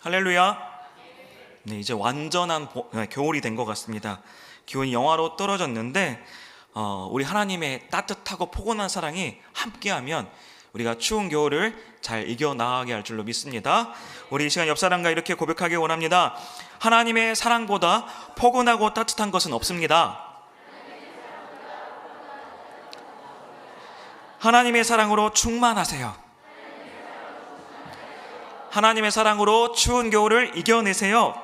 할렐루야. 네, 이제 완전한 보- 네, 겨울이 된 것 같습니다. 기온이 영하로 떨어졌는데 어, 우리 하나님의 따뜻하고 포근한 사랑이 함께하면 우리가 추운 겨울을 잘 이겨 나가게 할 줄로 믿습니다. 우리 이 시간 옆 사람과 이렇게 고백하기 원합니다. 하나님의 사랑보다 포근하고 따뜻한 것은 없습니다. 하나님의 사랑으로 충만하세요. 하나님의 사랑으로 추운 겨울을 이겨내세요.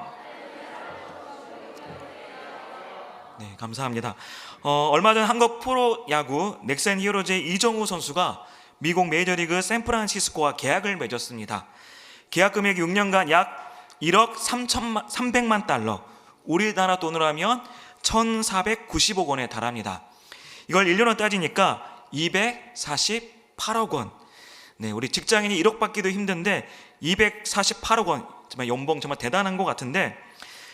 네, 감사합니다. 어, 얼마 전 한국 프로 야구 넥센 히어로즈의 이정우 선수가 미국 메이저리그 샌프란시스코와 계약을 맺었습니다. 계약 금액이 6년간 약 1억 3천만, 300만 달러, 우리나라 돈으로 하면 1,490억 원에 달합니다. 이걸 1년으로 따지니까 248억 원. 네, 우리 직장인이 1억 받기도 힘든데 248억 원. 정말 연봉 정말 대단한 것 같은데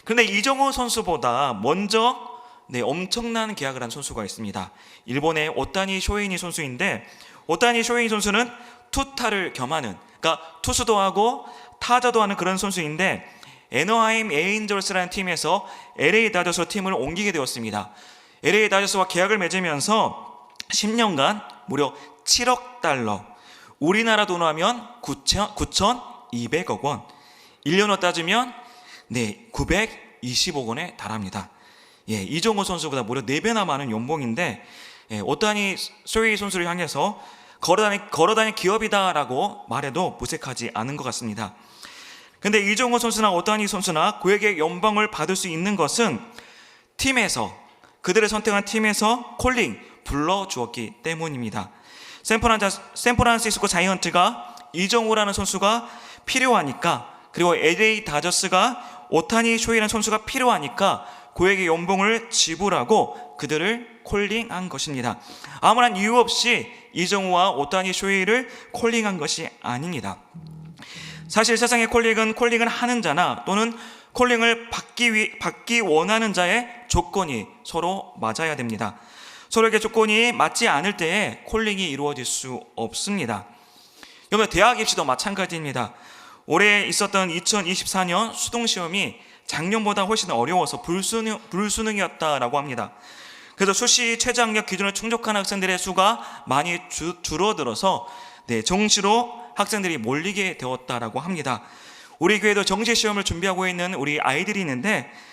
그런데 이정호 선수보다 먼저 네, 엄청난 계약을 한 선수가 있습니다. 일본의 오타니 쇼이니 선수인데 오타니 쇼이니 선수는 투타를 겸하는 그러니까 투수도 하고 타자도 하는 그런 선수인데 에너하임 에인절스라는 팀에서 LA 다저스 팀을 옮기게 되었습니다. LA 다저스와 계약을 맺으면서 10년간 무려 7억 달러, 우리나라 돈으로 하면 9천, 9,200억 원, 1년으로 따지면 네, 920억 원에 달합니다. 예, 이종호 선수보다 무려 4배나 많은 연봉인데 예, 오타니 소위 선수를 향해서 걸어다니, 걸어다니 기업이다라고 말해도 무색하지 않은 것 같습니다. 근데 이종호 선수나 오타니 선수나 그에게 연봉을 받을 수 있는 것은 팀에서 그들을 선택한 팀에서 콜링 불러주었기 때문입니다. 샌프란시스코 자이언트가 이정우라는 선수가 필요하니까 그리고 LA 다저스가 오타니 쇼이라는 선수가 필요하니까 그에게 연봉을 지불하고 그들을 콜링한 것입니다. 아무런 이유 없이 이정우와 오타니 쇼이를 콜링한 것이 아닙니다. 사실 세상의 콜링은 콜링을 하는 자나 또는 콜링을 받기 위, 받기 원하는 자의 조건이 서로 맞아야 됩니다. 서로에게 조건이 맞지 않을 때에 콜링이 이루어질 수 없습니다. 여러분 대학 입시도 마찬가지입니다. 올해 있었던 2024년 수동 시험이 작년보다 훨씬 어려워서 불수능, 불수능이었다라고 합니다. 그래서 수시 최저학력 기준을 충족한 학생들의 수가 많이 주, 줄어들어서 네, 정시로 학생들이 몰리게 되었다라고 합니다. 우리 교회도 정시 시험을 준비하고 있는 우리 아이들이 있는데 어,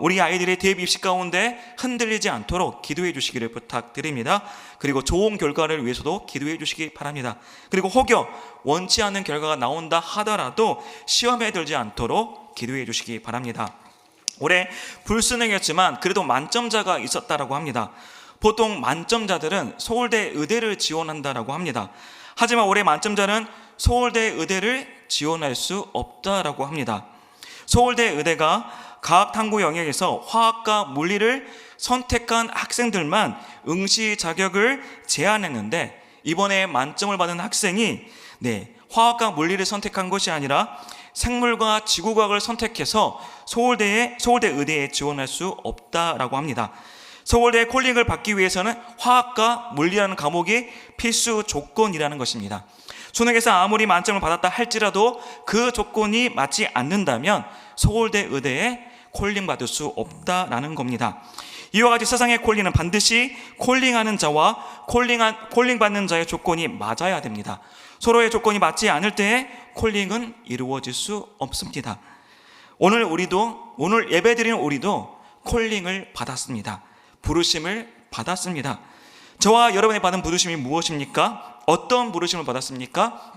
우리 아이들의 대입 입시 가운데 흔들리지 않도록 기도해 주시기를 부탁드립니다. 그리고 좋은 결과를 위해서도 기도해 주시기 바랍니다. 그리고 혹여 원치 않는 결과가 나온다 하더라도 시험에 들지 않도록 기도해 주시기 바랍니다. 올해 불수능이었지만 그래도 만점자가 있었다라고 합니다. 보통 만점자들은 서울대 의대를 지원한다라고 합니다. 하지만 올해 만점자는 서울대 의대를 지원할 수 없다라고 합니다. 서울대 의대가 과학 탐구 영역에서 화학과 물리를 선택한 학생들만 응시 자격을 제한했는데 이번에 만점을 받은 학생이 네, 화학과 물리를 선택한 것이 아니라 생물과 지구과학을 선택해서 서울대에 서울대 의대에 지원할 수 없다라고 합니다. 서울대 콜링을 받기 위해서는 화학과 물리라는 과목이 필수 조건이라는 것입니다. 수능에서 아무리 만점을 받았다 할지라도 그 조건이 맞지 않는다면 서울대 의대에 콜링 받을 수 없다라는 겁니다. 이와 같이 세상의 콜링은 반드시 콜링하는 자와 콜링한 콜링 받는 자의 조건이 맞아야 됩니다. 서로의 조건이 맞지 않을 때에 콜링은 이루어질 수 없습니다. 오늘 우리도 오늘 예배 드리는 우리도 콜링을 받았습니다. 부르심을 받았습니다. 저와 여러분이 받은 부르심이 무엇입니까? 어떤 부르심을 받았습니까?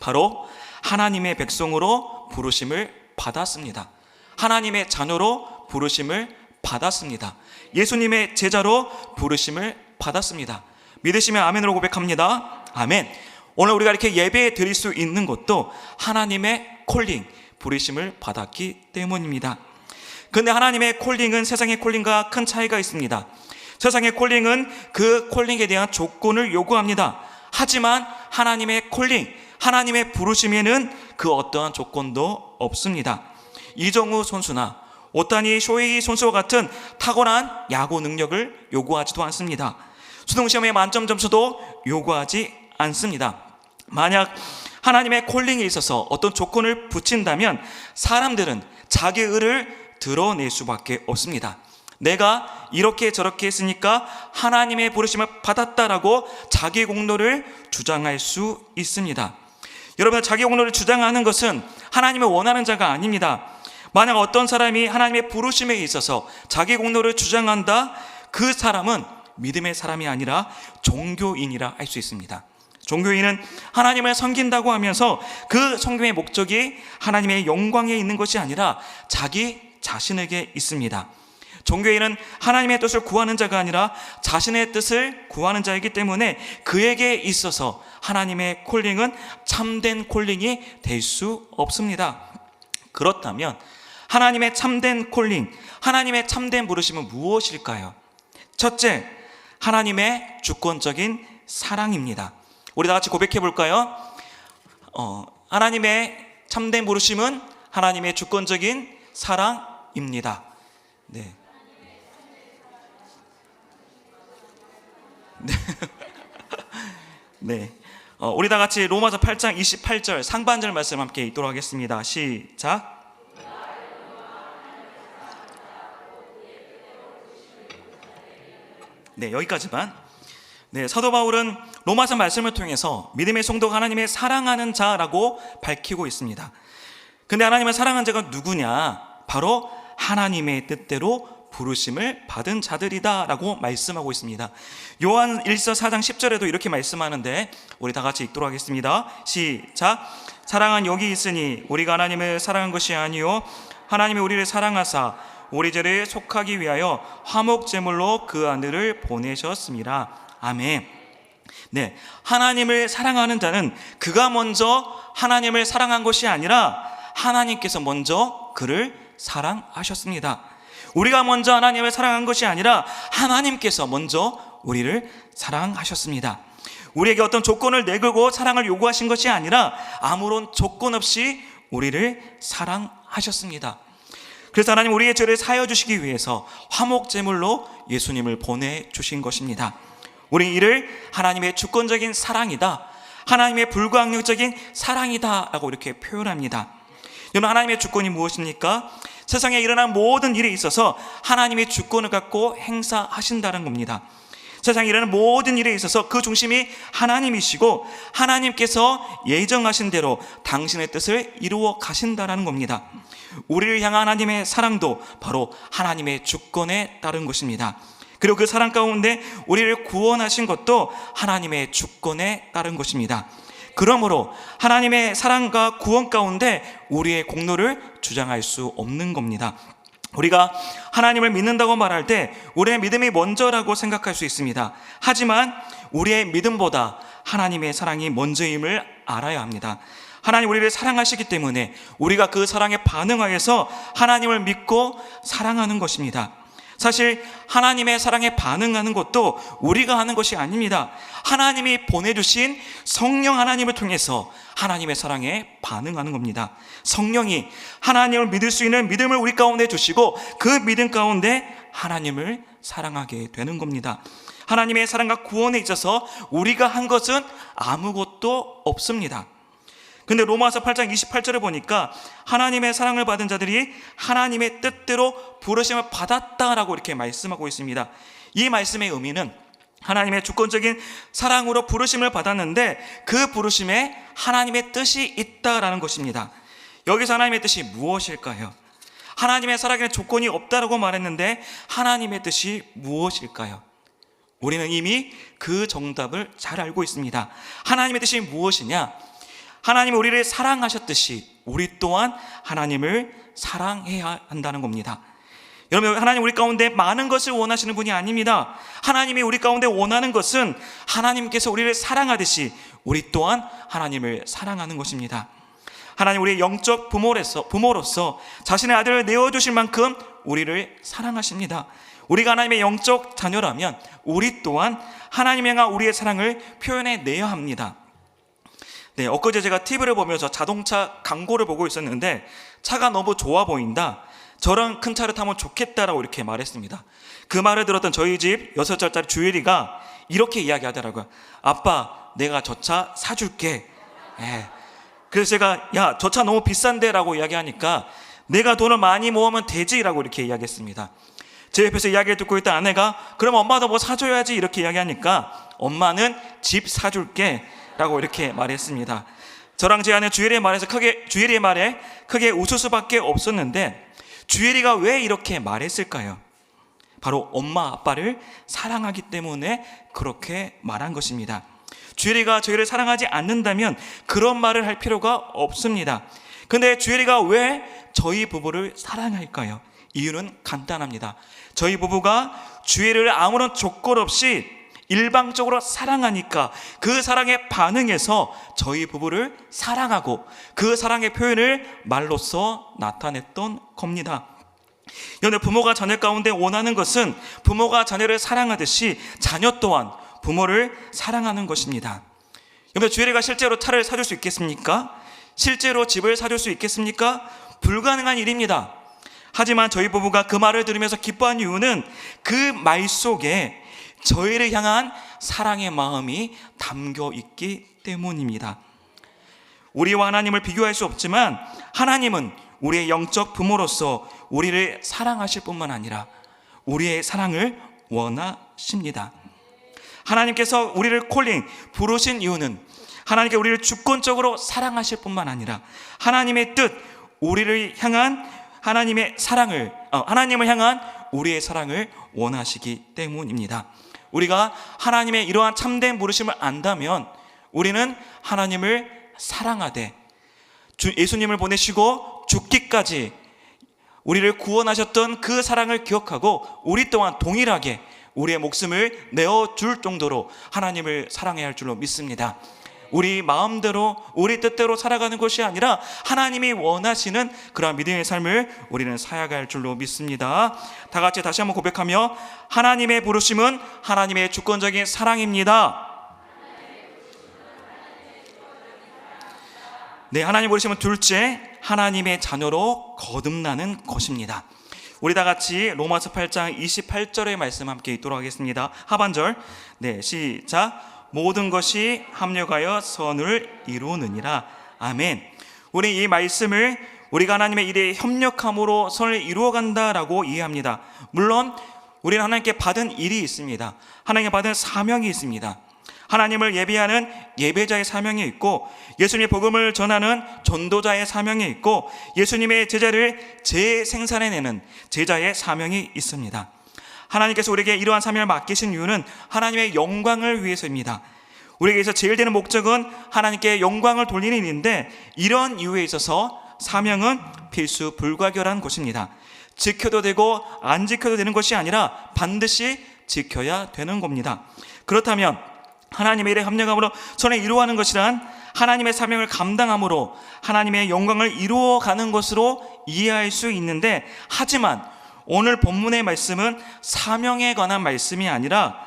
바로 하나님의 백성으로 부르심을 받았습니다. 하나님의 자녀로 부르심을 받았습니다. 예수님의 제자로 부르심을 받았습니다. 믿으시면 아멘으로 고백합니다. 아멘. 오늘 우리가 이렇게 예배 드릴 수 있는 것도 하나님의 콜링, 부르심을 받았기 때문입니다. 근데 하나님의 콜링은 세상의 콜링과 큰 차이가 있습니다. 세상의 콜링은 그 콜링에 대한 조건을 요구합니다. 하지만 하나님의 콜링, 하나님의 부르심에는 그 어떠한 조건도 없습니다. 이정우 선수나 오타니 쇼이 선수와 같은 탁월한 야구 능력을 요구하지도 않습니다. 수능 시험의 만점 점수도 요구하지 않습니다. 만약 하나님의 콜링에 있어서 어떤 조건을 붙인다면 사람들은 자기 의를 드러낼 수밖에 없습니다. 내가 이렇게 저렇게 했으니까 하나님의 부르심을 받았다라고 자기 공로를 주장할 수 있습니다. 여러분, 자기 공로를 주장하는 것은 하나님의 원하는 자가 아닙니다. 만약 어떤 사람이 하나님의 부르심에 있어서 자기 공로를 주장한다, 그 사람은 믿음의 사람이 아니라 종교인이라 할 수 있습니다. 종교인은 하나님을 섬긴다고 하면서 그 섬김의 목적이 하나님의 영광에 있는 것이 아니라 자기 자신에게 있습니다. 종교인은 하나님의 뜻을 구하는 자가 아니라 자신의 뜻을 구하는 자이기 때문에 그에게 있어서 하나님의 콜링은 참된 콜링이 될 수 없습니다. 그렇다면 하나님의 참된 콜링, 하나님의 참된 부르심은 무엇일까요? 첫째, 하나님의 주권적인 사랑입니다. 우리 다 같이 고백해 볼까요? 어, 하나님의 참된 부르심은 하나님의 주권적인 사랑입니다. 네. 네. 네. 어, 우리 다 같이 로마서 8장 28절 상반절 말씀 함께 읽도록 하겠습니다. 시작. 네, 여기까지만. 네, 사도 바울은 로마서 말씀을 통해서 믿음의 성도가 하나님의 사랑하는 자라고 밝히고 있습니다. 근데 하나님을 사랑하는 자가 누구냐? 바로 하나님의 뜻대로 부르심을 받은 자들이다라고 말씀하고 있습니다. 요한 1서 4장 10절에도 이렇게 말씀하는데 우리 다 같이 읽도록 하겠습니다. 시작. 사랑은 여기 있으니 우리가 하나님을 사랑한 것이 아니요 하나님이 우리를 사랑하사 우리 죄를 속하기 위하여 화목 제물로 그 아들을 보내셨습니다. 아멘. 네. 하나님을 사랑하는 자는 그가 먼저 하나님을 사랑한 것이 아니라 하나님께서 먼저 그를 사랑하셨습니다. 우리가 먼저 하나님을 사랑한 것이 아니라 하나님께서 먼저 우리를 사랑하셨습니다. 우리에게 어떤 조건을 내걸고 사랑을 요구하신 것이 아니라 아무런 조건 없이 우리를 사랑하셨습니다. 그래서 하나님 우리의 죄를 사여 주시기 위해서 화목 제물로 예수님을 보내 주신 것입니다. 우리 이를 하나님의 주권적인 사랑이다. 하나님의 불가항력적인 사랑이다라고 이렇게 표현합니다. 여러분 하나님의 주권이 무엇입니까? 세상에 일어난 모든 일에 있어서 하나님의 주권을 갖고 행사하신다는 겁니다. 세상에 일어나는 모든 일에 있어서 그 중심이 하나님이시고 하나님께서 예정하신 대로 당신의 뜻을 이루어 가신다라는 겁니다. 우리를 향한 하나님의 사랑도 바로 하나님의 주권에 따른 것입니다. 그리고 그 사랑 가운데 우리를 구원하신 것도 하나님의 주권에 따른 것입니다. 그러므로 하나님의 사랑과 구원 가운데 우리의 공로를 주장할 수 없는 겁니다. 우리가 하나님을 믿는다고 말할 때 우리의 믿음이 먼저라고 생각할 수 있습니다. 하지만 우리의 믿음보다 하나님의 사랑이 먼저임을 알아야 합니다. 하나님 우리를 사랑하시기 때문에 우리가 그 사랑에 반응하여서 하나님을 믿고 사랑하는 것입니다. 사실 하나님의 사랑에 반응하는 것도 우리가 하는 것이 아닙니다. 하나님이 보내주신 성령 하나님을 통해서 하나님의 사랑에 반응하는 겁니다. 성령이 하나님을 믿을 수 있는 믿음을 우리 가운데 주시고 그 믿음 가운데 하나님을 사랑하게 되는 겁니다. 하나님의 사랑과 구원에 있어서 우리가 한 것은 아무것도 없습니다. 근데 로마서 8장 28절을 보니까 하나님의 사랑을 받은 자들이 하나님의 뜻대로 부르심을 받았다라고 이렇게 말씀하고 있습니다. 이 말씀의 의미는 하나님의 주권적인 사랑으로 부르심을 받았는데 그 부르심에 하나님의 뜻이 있다라는 것입니다. 여기서 하나님의 뜻이 무엇일까요? 하나님의 사랑에는 조건이 없다라고 말했는데 하나님의 뜻이 무엇일까요? 우리는 이미 그 정답을 잘 알고 있습니다. 하나님의 뜻이 무엇이냐? 하나님이 우리를 사랑하셨듯이 우리 또한 하나님을 사랑해야 한다는 겁니다. 여러분, 하나님 우리 가운데 많은 것을 원하시는 분이 아닙니다. 하나님이 우리 가운데 원하는 것은 하나님께서 우리를 사랑하듯이 우리 또한 하나님을 사랑하는 것입니다. 하나님 우리의 영적 부모로서, 부모로서 자신의 아들을 내어주실 만큼 우리를 사랑하십니다. 우리가 하나님의 영적 자녀라면 우리 또한 하나님 향한 우리의 사랑을 표현해 내야 합니다. 네, 엊그제 제가 TV를 보면서 자동차 광고를 보고 있었는데 차가 너무 좋아 보인다. 저런 큰 차를 타면 좋겠다라고 이렇게 말했습니다. 그 말을 들었던 저희 집 6살짜리 주일이가 이렇게 이야기하더라고요. 아빠, 내가 저 차 사줄게. 예. 그래서 제가 야, 저 차 너무 비싼데 라고 이야기하니까 내가 돈을 많이 모으면 되지라고 이렇게 이야기했습니다. 제 옆에서 이야기를 듣고 있던 아내가 그럼 엄마도 뭐 사줘야지 이렇게 이야기하니까 엄마는 집 사줄게 라고 이렇게 말했습니다. 저랑 제 아내 주엘이의 말에서 크게 주엘이의 말에 크게 웃을 수밖에 없었는데 주엘이가 왜 이렇게 말했을까요? 바로 엄마 아빠를 사랑하기 때문에 그렇게 말한 것입니다. 주엘이가 저희를 사랑하지 않는다면 그런 말을 할 필요가 없습니다. 근데 주엘이가 왜 저희 부부를 사랑할까요? 이유는 간단합니다. 저희 부부가 주엘이를 아무런 조건 없이 일방적으로 사랑하니까 그 사랑에 반응해서 저희 부부를 사랑하고 그 사랑의 표현을 말로써 나타냈던 겁니다. 여느 부모가 자녀 가운데 원하는 것은 부모가 자녀를 사랑하듯이 자녀 또한 부모를 사랑하는 것입니다. 여러분 주일이가 실제로 차를 사줄 수 있겠습니까? 실제로 집을 사줄 수 있겠습니까? 불가능한 일입니다. 하지만 저희 부부가 그 말을 들으면서 기뻐한 이유는 그 말 속에 저희를 향한 사랑의 마음이 담겨 있기 때문입니다. 우리와 하나님을 비교할 수 없지만 하나님은 우리의 영적 부모로서 우리를 사랑하실 뿐만 아니라 우리의 사랑을 원하십니다. 하나님께서 우리를 콜링 부르신 이유는 하나님께 우리를 주권적으로 사랑하실 뿐만 아니라 하나님의 뜻 우리를 향한 하나님의 사랑을 어, 하나님을 향한 우리의 사랑을 원하시기 때문입니다. 우리가 하나님의 이러한 참된 부르심을 안다면 우리는 하나님을 사랑하되 주 예수님을 보내시고 죽기까지 우리를 구원하셨던 그 사랑을 기억하고 우리 또한 동일하게 우리의 목숨을 내어 줄 정도로 하나님을 사랑해야 할 줄로 믿습니다. 우리 마음대로 우리 뜻대로 살아가는 것이 아니라 하나님이 원하시는 그러한 믿음의 삶을 우리는 살아갈 줄로 믿습니다. 다 같이 다시 한번 고백하며 하나님의 부르심은 하나님의 주권적인 사랑입니다. 네, 하나님 부르심은 둘째 하나님의 자녀로 거듭나는 것입니다. 우리 다 같이 로마서 8장 28절의 말씀 함께 읽도록 하겠습니다. 하반절. 네, 시작. 모든 것이 합력하여 선을 이루느니라. 아멘. 우리 이 말씀을 우리가 하나님의 일에 협력함으로 선을 이루어 간다라고 이해합니다. 물론 우리는 하나님께 받은 일이 있습니다. 하나님께 받은 사명이 있습니다. 하나님을 예배하는 예배자의 사명이 있고 예수님의 복음을 전하는 전도자의 사명이 있고 예수님의 제자를 재생산해내는 제자의 사명이 있습니다. 하나님께서 우리에게 이러한 사명을 맡기신 이유는 하나님의 영광을 위해서입니다. 우리에게서 제일 되는 목적은 하나님께 영광을 돌리는 일인데 이런 이유에 있어서 사명은 필수 불가결한 것입니다. 지켜도 되고 안 지켜도 되는 것이 아니라 반드시 지켜야 되는 겁니다. 그렇다면 하나님의 일에 합력함으로 손에 이루어가는 것이란 하나님의 사명을 감당함으로 하나님의 영광을 이루어가는 것으로 이해할 수 있는데 하지만 오늘 본문의 말씀은 사명에 관한 말씀이 아니라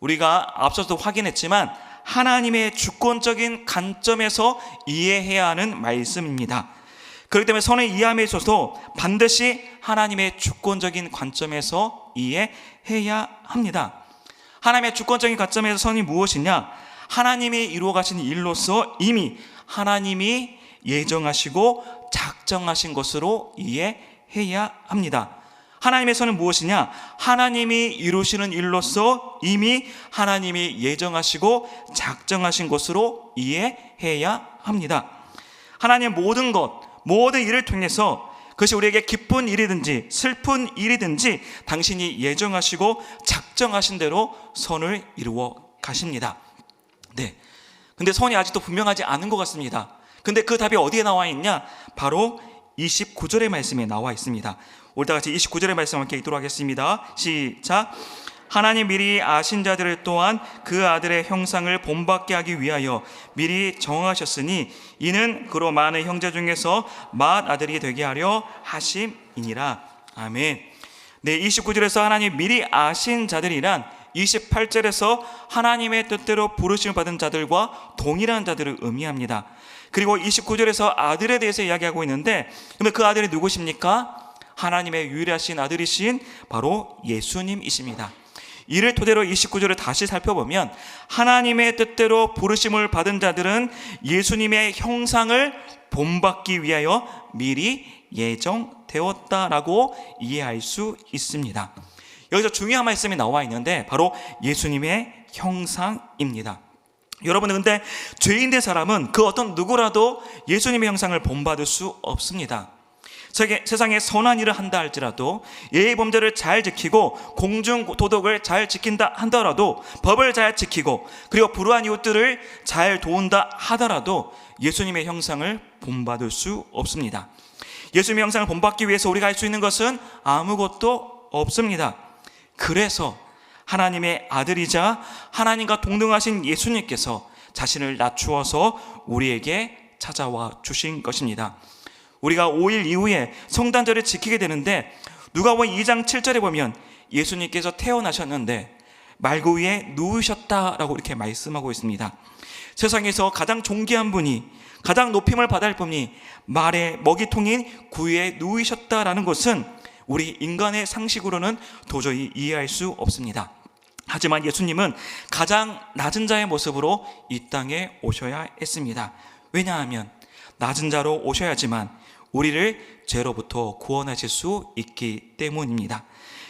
우리가 앞서도 확인했지만 하나님의 주권적인 관점에서 이해해야 하는 말씀입니다. 그렇기 때문에 선을 이해함에 있어서 반드시 하나님의 주권적인 관점에서 이해해야 합니다. 하나님의 주권적인 관점에서 선이 무엇이냐? 하나님이 이루어 가신 일로서 이미 하나님이 예정하시고 작정하신 것으로 이해해야 합니다. 하나님의 선은 무엇이냐? 하나님이 이루시는 일로서 이미 하나님이 예정하시고 작정하신 것으로 이해해야 합니다. 하나님 모든 것, 모든 일을 통해서 그것이 우리에게 기쁜 일이든지 슬픈 일이든지 당신이 예정하시고 작정하신 대로 선을 이루어 가십니다. 네. 근데 선이 아직도 분명하지 않은 것 같습니다. 근데 그 답이 어디에 나와 있냐? 바로 29절의 말씀에 나와 있습니다. 우리 다 같이 29절의 말씀 함께 읽도록 하겠습니다. 시작. 하나님 미리 아신 자들을 또한 그 아들의 형상을 본받게 하기 위하여 미리 정하셨으니 이는 그로 많은 형제 중에서 맏 아들이 되게 하려 하심이니라. 아멘. 네, 29절에서 하나님 미리 아신 자들이란 28절에서 하나님의 뜻대로 부르심을 받은 자들과 동일한 자들을 의미합니다. 그리고 29절에서 아들에 대해서 이야기하고 있는데 그러면 그 아들이 누구십니까? 하나님의 유일하신 아들이신 바로 예수님이십니다. 이를 토대로 29절을 다시 살펴보면 하나님의 뜻대로 부르심을 받은 자들은 예수님의 형상을 본받기 위하여 미리 예정되었다라고 이해할 수 있습니다. 여기서 중요한 말씀이 나와 있는데 바로 예수님의 형상입니다. 여러분 근데 죄인 된 사람은 그 어떤 누구라도 예수님의 형상을 본받을 수 없습니다. 세계, 세상에 선한 일을 한다 할지라도 예의 범죄를 잘 지키고 공중 도덕을 잘 지킨다 한다라도 법을 잘 지키고 그리고 불우한 이웃들을 잘 도운다 하더라도 예수님의 형상을 본받을 수 없습니다. 예수님의 형상을 본받기 위해서 우리가 할 수 있는 것은 아무것도 없습니다. 그래서 하나님의 아들이자 하나님과 동등하신 예수님께서 자신을 낮추어서 우리에게 찾아와 주신 것입니다. 우리가 5일 이후에 성단절을 지키게 되는데 누가복음 2장 7절에 보면 예수님께서 태어나셨는데 말구 위에 누우셨다라고 이렇게 말씀하고 있습니다. 세상에서 가장 존귀한 분이 가장 높임을 받을 분이 말의 먹이통인 구위에 누우셨다라는 것은 우리 인간의 상식으로는 도저히 이해할 수 없습니다. 하지만 예수님은 가장 낮은 자의 모습으로 이 땅에 오셔야 했습니다. 왜냐하면 낮은 자로 오셔야지만 우리를 죄로부터 구원하실 수 있기 때문입니다.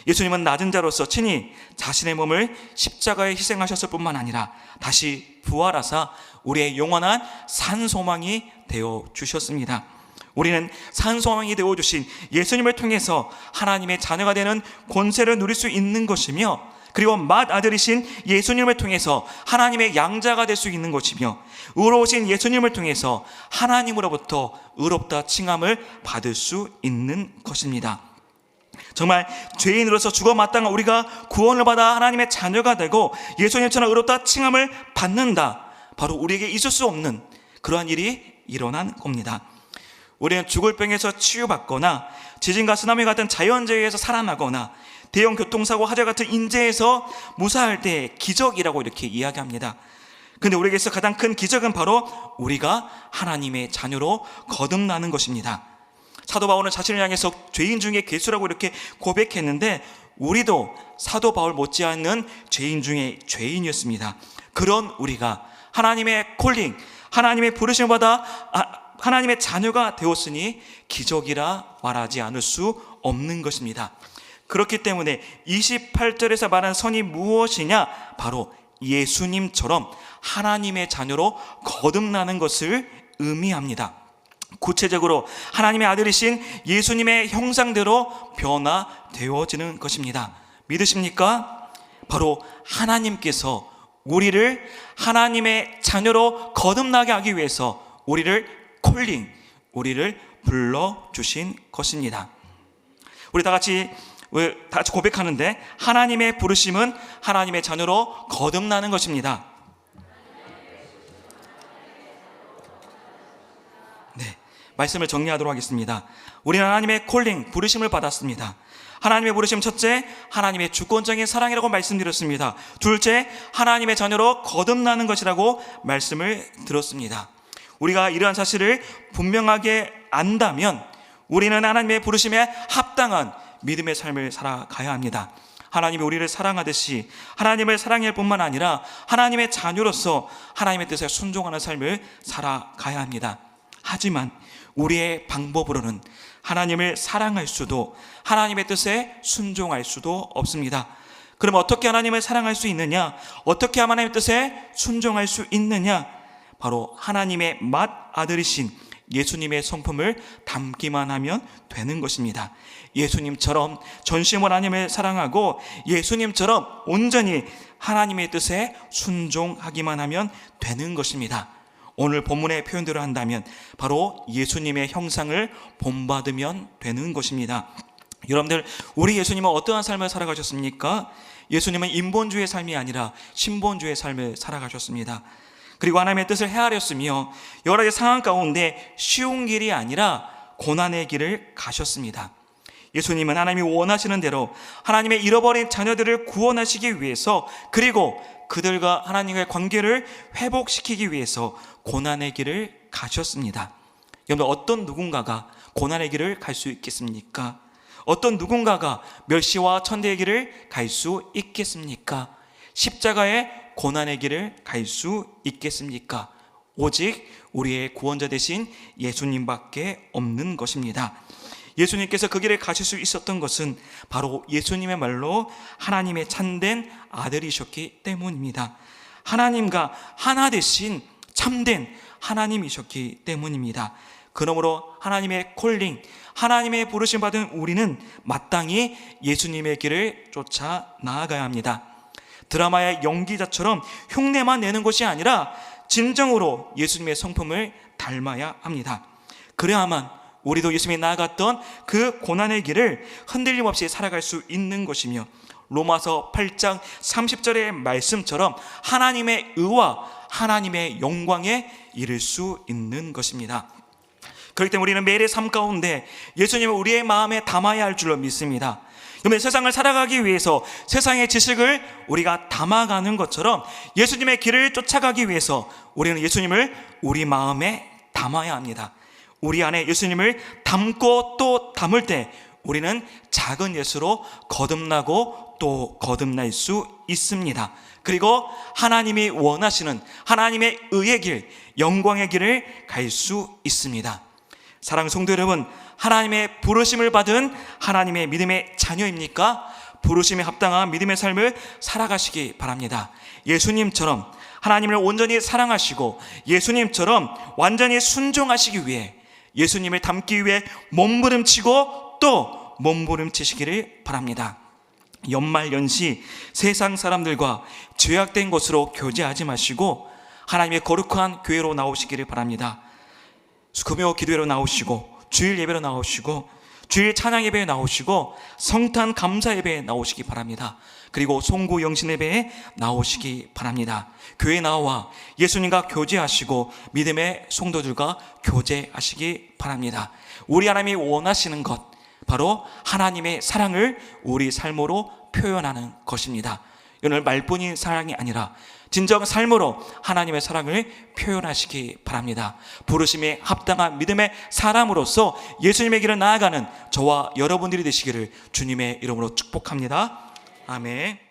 예수님은 낮은 자로서 친히 자신의 몸을 십자가에 희생하셨을 뿐만 아니라 다시 부활하사 우리의 영원한 산 소망이 되어 주셨습니다. 우리는 산소망이 되어 주신 예수님을 통해서 하나님의 자녀가 되는 권세를 누릴 수 있는 것이며 그리고 맏 아들이신 예수님을 통해서 하나님의 양자가 될 수 있는 것이며 의로우신 예수님을 통해서 하나님으로부터 의롭다 칭함을 받을 수 있는 것입니다. 정말 죄인으로서 죽어 마땅한 우리가 구원을 받아 하나님의 자녀가 되고 예수님처럼 의롭다 칭함을 받는다. 바로 우리에게 있을 수 없는 그러한 일이 일어난 겁니다. 우리는 죽을 병에서 치유받거나 지진과 쓰나미 같은 자연재해에서 살아나거나 대형 교통사고 화재 같은 인재에서 무사할 때 기적이라고 이렇게 이야기합니다. 근데 우리에게서 가장 큰 기적은 바로 우리가 하나님의 자녀로 거듭나는 것입니다. 사도 바울은 자신을 향해서 죄인 중에 괴수라고 이렇게 고백했는데 우리도 사도 바울 못지않는 죄인 중에 죄인이었습니다. 그런 우리가 하나님의 콜링, 하나님의 부르심을 받아 아, 하나님의 자녀가 되었으니 기적이라 말하지 않을 수 없는 것입니다. 그렇기 때문에 28절에서 말한 선이 무엇이냐? 바로 예수님처럼 하나님의 자녀로 거듭나는 것을 의미합니다. 구체적으로 하나님의 아들이신 예수님의 형상대로 변화되어지는 것입니다. 믿으십니까? 바로 하나님께서 우리를 하나님의 자녀로 거듭나게 하기 위해서 우리를 콜링, 우리를 불러주신 것입니다. 우리 다 같이 다 같이 고백하는데 하나님의 부르심은 하나님의 자녀로 거듭나는 것입니다. 네, 말씀을 정리하도록 하겠습니다. 우리는 하나님의 콜링, 부르심을 받았습니다. 하나님의 부르심 첫째, 하나님의 주권적인 사랑이라고 말씀드렸습니다. 둘째, 하나님의 자녀로 거듭나는 것이라고 말씀을 들었습니다. 우리가 이러한 사실을 분명하게 안다면 우리는 하나님의 부르심에 합당한 믿음의 삶을 살아가야 합니다. 하나님이 우리를 사랑하듯이 하나님을 사랑할 뿐만 아니라 하나님의 자녀로서 하나님의 뜻에 순종하는 삶을 살아가야 합니다. 하지만 우리의 방법으로는 하나님을 사랑할 수도 하나님의 뜻에 순종할 수도 없습니다. 그럼 어떻게 하나님을 사랑할 수 있느냐? 어떻게 하나님의 뜻에 순종할 수 있느냐? 바로 하나님의 맏 아들이신 예수님의 성품을 담기만 하면 되는 것입니다. 예수님처럼 전심으로 하나님을 사랑하고 예수님처럼 온전히 하나님의 뜻에 순종하기만 하면 되는 것입니다. 오늘 본문의 표현대로 한다면 바로 예수님의 형상을 본받으면 되는 것입니다. 여러분들, 우리 예수님은 어떠한 삶을 살아가셨습니까? 예수님은 인본주의 삶이 아니라 신본주의 삶을 살아가셨습니다. 그리고 하나님의 뜻을 헤아렸으며 여러 가지 상황 가운데 쉬운 길이 아니라 고난의 길을 가셨습니다. 예수님은 하나님이 원하시는 대로 하나님의 잃어버린 자녀들을 구원하시기 위해서 그리고 그들과 하나님의 관계를 회복시키기 위해서 고난의 길을 가셨습니다. 여러분 어떤 누군가가 고난의 길을 갈 수 있겠습니까? 어떤 누군가가 멸시와 천대의 길을 갈 수 있겠습니까? 십자가의 고난의 길을 갈 수 있겠습니까? 오직 우리의 구원자 되신 예수님밖에 없는 것입니다. 예수님께서 그 길을 가실 수 있었던 것은 바로 예수님의 말로 하나님의 참된 아들이셨기 때문입니다. 하나님과 하나 되신 참된 하나님이셨기 때문입니다. 그러므로 하나님의 콜링, 하나님의 부르심 받은 우리는 마땅히 예수님의 길을 쫓아 나아가야 합니다. 드라마의 연기자처럼 흉내만 내는 것이 아니라 진정으로 예수님의 성품을 닮아야 합니다. 그래야만 우리도 예수님이 나아갔던 그 고난의 길을 흔들림 없이 살아갈 수 있는 것이며 로마서 8장 30절의 말씀처럼 하나님의 의와 하나님의 영광에 이를 수 있는 것입니다. 그렇기 때문에 우리는 매일의 삶 가운데 예수님을 우리의 마음에 담아야 할 줄로 믿습니다. 그러면 세상을 살아가기 위해서 세상의 지식을 우리가 담아가는 것처럼 예수님의 길을 쫓아가기 위해서 우리는 예수님을 우리 마음에 담아야 합니다. 우리 안에 예수님을 담고 또 담을 때 우리는 작은 예수로 거듭나고 또 거듭날 수 있습니다. 그리고 하나님이 원하시는 하나님의 의의 길, 영광의 길을 갈 수 있습니다. 사랑 성도 여러분, 하나님의 부르심을 받은 하나님의 믿음의 자녀입니까? 부르심에 합당한 믿음의 삶을 살아가시기 바랍니다. 예수님처럼 하나님을 온전히 사랑하시고 예수님처럼 완전히 순종하시기 위해 예수님을 닮기 위해 몸부림치고 또 몸부림치시기를 바랍니다. 연말 연시 세상 사람들과 죄악된 것으로 교제하지 마시고 하나님의 거룩한 교회로 나오시기를 바랍니다. 금요 기도회로 나오시고 주일 예배로 나오시고 주일 찬양 예배에 나오시고 성탄 감사 예배에 나오시기 바랍니다. 그리고 송구 영신 예배에 나오시기 바랍니다. 교회 나와 예수님과 교제하시고 믿음의 성도들과 교제하시기 바랍니다. 우리 하나님이 원하시는 것 바로 하나님의 사랑을 우리 삶으로 표현하는 것입니다. 오늘 말뿐인 사랑이 아니라 진정 삶으로 하나님의 사랑을 표현하시기 바랍니다. 부르심에 합당한 믿음의 사람으로서 예수님의 길을 나아가는 저와 여러분들이 되시기를 주님의 이름으로 축복합니다. 아멘.